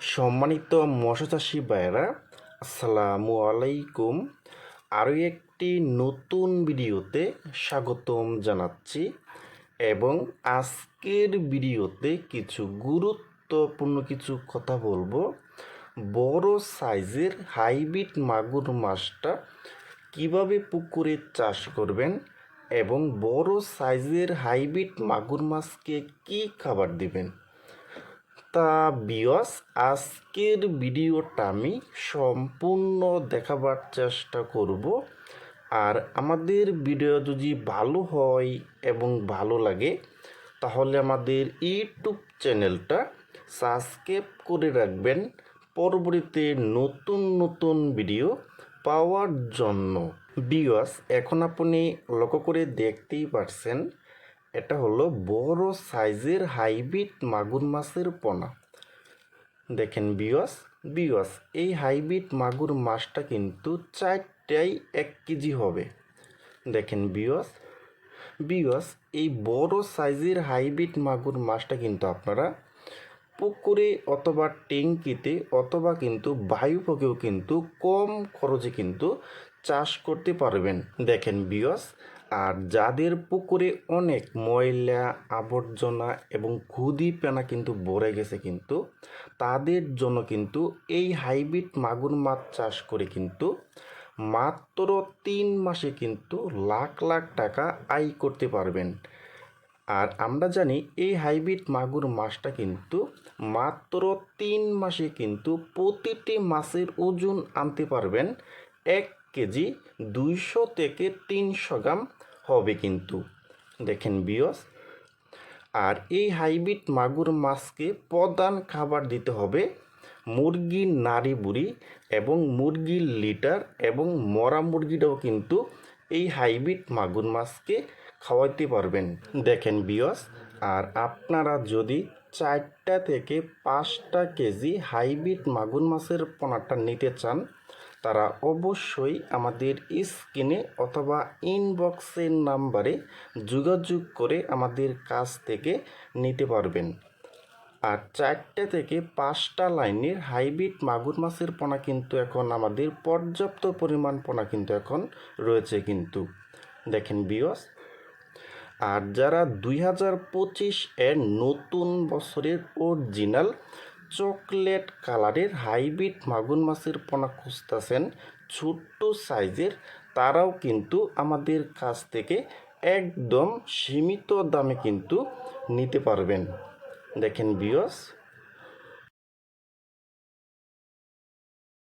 সম্মানিত মৎস্য চাষি ভাইয়েরা, আসসালামু আলাইকুম। আরও একটি নতুন ভিডিওতে স্বাগতম জানাচ্ছি এবং আজকের ভিডিওতে কিছু গুরুত্বপূর্ণ কিছু কথা বলব। বড় সাইজের হাইব্রিড মাগুর মাছটা কীভাবে পুকুরে চাষ করবেন এবং বড় সাইজের হাইব্রিড মাগুর মাছকে কী খাবার দিবেন? তা বিয়স, আজকের ভিডিওটা আমি সম্পূর্ণ দেখাবার চেষ্টা করব। আর আমাদের ভিডিও যদি ভালো হয় এবং ভালো লাগে, তাহলে আমাদের ইউটিউব চ্যানেলটা সাবস্ক্রাইব করে রাখবেন। পরবর্তীতে নতুন নতুন ভিডিও পাওয়ার জন্য। বিয়স, এখন আপনি লক্ষ্য করে দেখতেই পারছেন এটা হলো বড় সাইজের হাইব্রিড মাগুর মাছের পোনা। দেখেন বিয়স বিয়স এই হাইব্রিড মাগুর মাছটা কিন্তু চারটাই এক কেজি হবে। দেখেন বিয়স বিয়স এই বড় সাইজের হাইব্রিড মাগুর মাছটা কিন্তু আপনারা পুকুরে অথবা ট্যাঙ্কিতে অথবা কিন্তু বায়ুপকেও কিন্তু কম খরচে কিন্তু চাষ করতে পারবেন। দেখেন বিয়স আর যাদের পুকুরে অনেক ময়লা, আবর্জনা এবং খুদি পেনা কিন্তু ভরে গেছে কিন্তু, তাদের জন্য কিন্তু এই হাইব্রিড মাগুর মাছ চাষ করে কিন্তু মাত্র তিন মাসে কিন্তু লাখ লাখ টাকা আয় করতে পারবেন। আর আমরা জানি এই হাইব্রিড মাগুর মাছটা কিন্তু মাত্র তিন মাসে কিন্তু প্রতিটি মাছের ওজন আনতে পারবেন এক কেজি দুইশো থেকে তিনশো গ্রাম হবে কিন্তু। দেখেন বিয়স আর এই হাইব্রিড মাগুর মাছকে প্রধান খাবার দিতে হবে মুরগির নাড়ি বুড়ি এবং মুরগির লিটার এবং মরা মুরগিটাও কিন্তু এই হাইব্রিড মাগুর মাছকে খাওয়াইতে পারবেন। দেখেন বিয়স আর আপনারা যদি চারটা থেকে পাঁচটা কেজি হাইব্রিড মাগুর মাছের পোনাটা নিতে চান তারা অবশ্যই আমাদের স্ক্রিনে অথবা ইনবক্সের নাম্বারে যোগাযোগ করে আমাদের কাছ থেকে নিতে পারবেন। আর চারটে থেকে পাঁচটা লাইনের হাইব্রিড মাগুর মাছের পোনা কিন্তু এখন আমাদের পর্যাপ্ত পরিমাণ পোনা কিন্তু এখন রয়েছে কিন্তু। দেখেন বিয়স আর যারা দুই হাজার পঁচিশ এর নতুন বছরের অরিজিনাল চকলেট কালারের হাইব্রিড মাগুর মাছের পোনা খুঁজতেছেন ছোট্ট সাইজের। তারাও কিন্তু আমাদের কাছ থেকে একদম সীমিত দামে কিন্তু নিতে পারবেন। দেখেন বিয়স